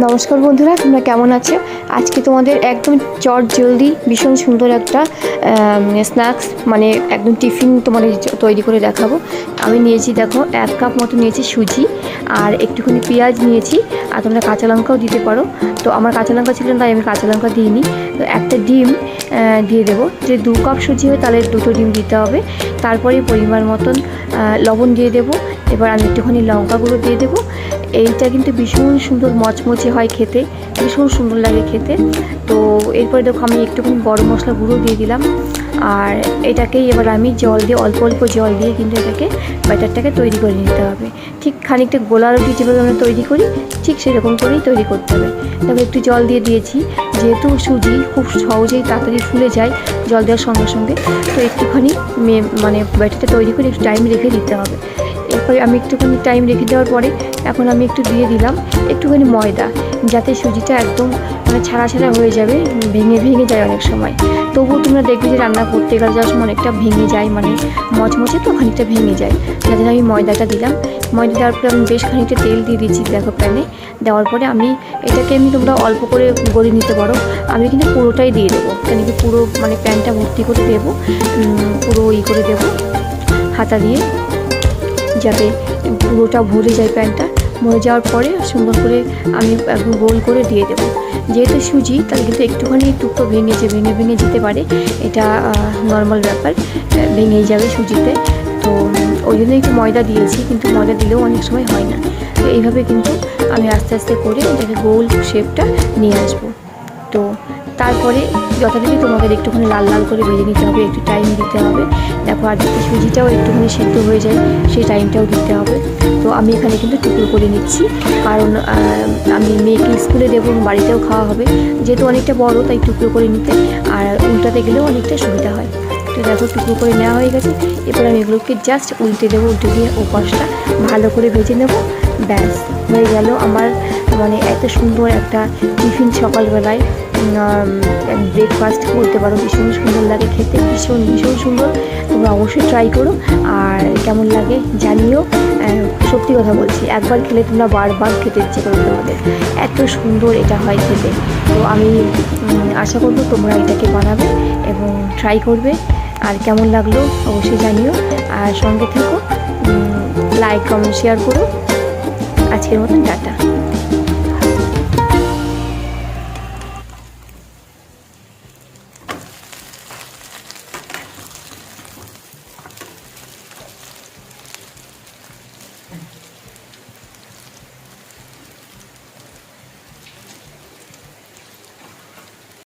নমস্কার বন্ধুরা, তোমরা কেমন আছো? আজকে তোমাদের একদম চট জলদি, ভীষণ সুন্দর একটা স্ন্যাক্স মানে একদম টিফিন তোমাদের তৈরি করে দেখাবো। আমি নিয়েছি দেখো এক কাপ মতো নিয়েছি সুজি, আর একটুখানি পেঁয়াজ নিয়েছি, আর তোমরা কাঁচা লঙ্কাও দিতে পারো। তো আমার কাঁচা লঙ্কা ছিল তাই আমি কাঁচা লঙ্কা দিইনি। তো একটা ডিম দিয়ে দেবো। যে দু কাপ সুজি হয়, তাহলে দুটো ডিম দিতে হবে। তারপরে পরিমাণ মতন লবণ দিয়ে দেবো। এবার আমি একটুখানি লঙ্কাগুলো দিয়ে দেবো। এইটা কিন্তু ভীষণ সুন্দর মচমচে হয় খেতে, ভীষণ সুন্দর লাগে খেতে। তো এরপরে দেখো আমি একটুখানি গরম মশলা গুঁড়ো দিয়ে দিলাম। আর এটাকেই এবার আমি জল দিয়ে, অল্প অল্প জল দিয়ে কিন্তু এটাকে ব্যাটারটাকে তৈরি করে নিতে হবে। ঠিক খানিকটা গোলা রুটি যেভাবে আমরা তৈরি করি, ঠিক সেরকম করেই তৈরি করতে হবে। তবে একটু জল দিয়ে দিয়েছি, যেহেতু সুজি খুব সহজেই তাড়াতাড়ি ফুলে যায় জল দেওয়ার সঙ্গে সঙ্গে, তো একটুখানি মানে ব্যাটারটা তৈরি করে একটু টাইম রেখে দিতে হবে। এরপরে আমি একটুখানি টাইম রেখে দেওয়ার পরে এখন আমি একটু দিয়ে দিলাম একটুখানি ময়দা, যাতে সুজিটা একদম মানে ছাড়া ছাড়া হয়ে যাবে, ভেঙে ভেঙে যায় অনেক সময়। তবুও তোমরা দেখবে যে রান্না করতে গেলে যাওয়ার সময় অনেকটা ভেঙে যায় মানে মচমচে তো খানিকটা ভেঙে যায়। যাতে আমি ময়দাটা দিলাম। ময়দা দেওয়ার পরে আমি বেশ খানিকটা তেল দিয়ে দিচ্ছি দেখো প্যানে। দেওয়ার পরে আমি এটাকে আমি তোমরা অল্প করে গড়ে নিতে পারো। আমি কিন্তু পুরোটাই দিয়ে দেবো। কেন কি পুরো মানে প্যানটা ভর্তি করে দেবো পুরো ই করে দেবো, হাতা দিয়ে। যাতে পুরোটা ভরে যায় প্যানটা ভরে যাওয়ার পরে সুন্দর করে আমি গোল করে দিয়ে দেবো। যেহেতু সুজি, তাহলে কিন্তু একটুখানি টুকরো ভেঙে যে, ভেঙে ভেঙে যেতে পারে, এটা নর্মাল ব্যাপার ভেঙেই যাবে সুজিতে। তো ওই জন্য একটু ময়দা দিয়েছি, কিন্তু ময়দা দিলেও অনেক সময় হয় না। তো এইভাবে কিন্তু আমি আস্তে আস্তে করে এটাকে গোল শেপটা নিয়ে আসব। তো তারপরে যথারীতি তোমাদের একটুখানি লাল লাল করে ভেজে নিতে হবে, একটু টাইম দিতে হবে। দেখো, আর যাতে সুজিটাও একটুখানি সেদ্ধ হয়ে যায়, সেই টাইমটাও দিতে হবে। তো আমি এখানে কিন্তু টুকরো করে নিচ্ছি। কারণ আমি মেয়েকে স্কুলে দেবো, বাড়িতেও খাওয়া হবে। যেহেতু অনেকটা বড়, তাই টুকরো করে নিতে। আর উল্টাতে গেলেও অনেকটা সুবিধা হয়। তো দেখো, টুকরো করে নেওয়া হয়ে গেছে। এরপর আমি এগুলোকে জাস্ট উল্টে দেবো, উল্টে দিয়ে ওপাশটা ভালো করে ভেজে নেব। ব্যাস, হয়ে গেল আমার মানে এত সুন্দর একটা টিফিন সকালবেলায়। ব্রেকফাস্ট করতে পারো, ভীষণ সুন্দর লাগে খেতে, ভীষণ ভীষণ সুন্দর। তোমরা অবশ্যই ট্রাই করো, আর কেমন লাগে জানিও। সত্যি কথা বলছি, একবার খেলে তোমরা বারবার খেতে ইচ্ছে করবে তোমাদের। এত সুন্দর এটা হয় খেতে। তো আমি আশা করব তোমরা এটাকে বানাবে এবং ট্রাই করবে। আর কেমন লাগল অবশ্যই জানিও। আর সঙ্গে থেকো লাইক কমেন্ট শেয়ার করো। আজকের মতন টাটা।